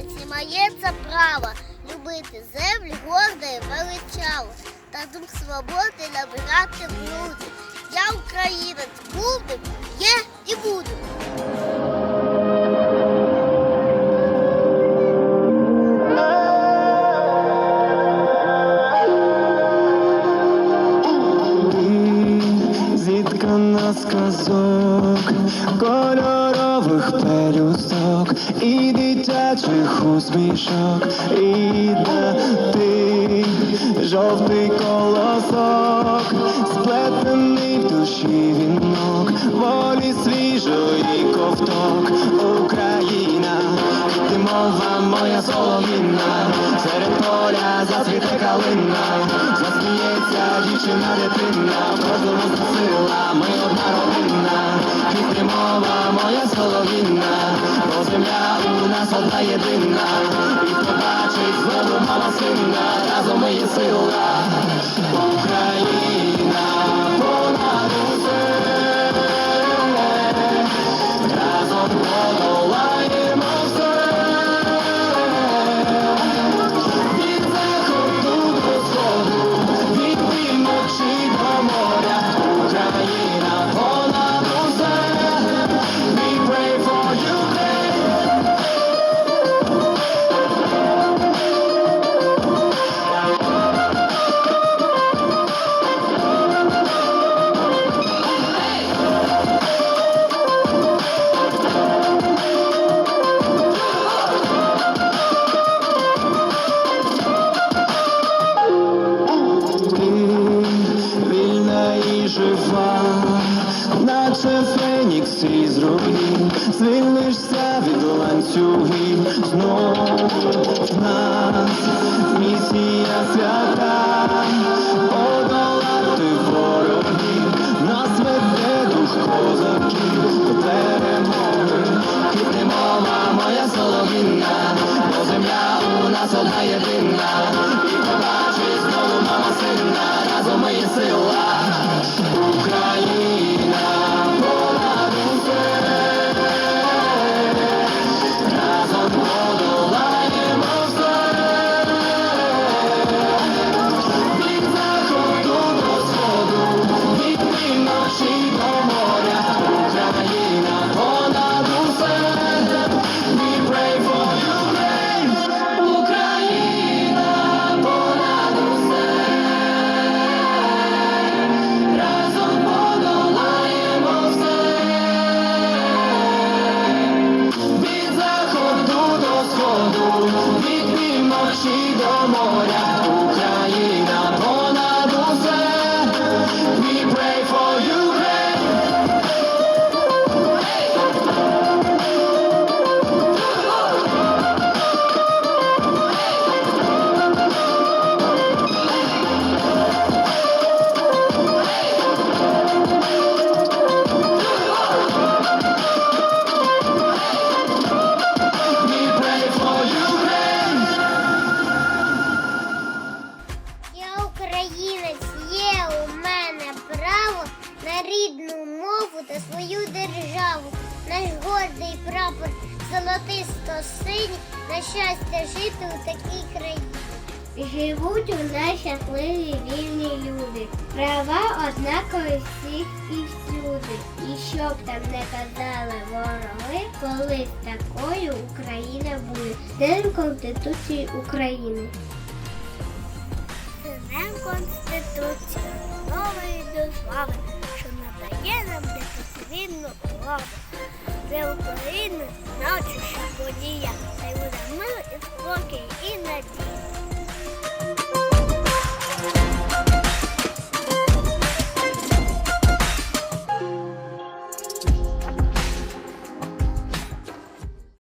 українець і моє це право любити землю гордо і величаво та дух свободи набирати в люди. Я українець був, є і буду. зіткана з казок, кольорових пелюсток і дитячих усмішок, рідна ти, жовтий колосок, сплетений в душі вінок, волі свіжої ковток, моя солов'їна, серед поля зацвіте калина, засміється дівчина дитина, в засила, сила, ми одна родина, і мова моя солов'їна, бо земля у нас одна єдина, і побачить знову мама сина, разом ми є сила, наче фенікс із руїн, звільнишся від ланцюгів. Знов нас місія півночі до на рідну мову та свою державу. Наш гордий прапор золотисто-синій, на щастя жити у такій країні. Живуть у нас щасливі вільні люди. Права однакові всіх і всюди. І щоб там не казали вороги, колись такою Україна буде. День Конституції України. Днем Конституції, нової держави, що надає нам безпосередню владу. Для України значуща подія, й буде мир і спокій і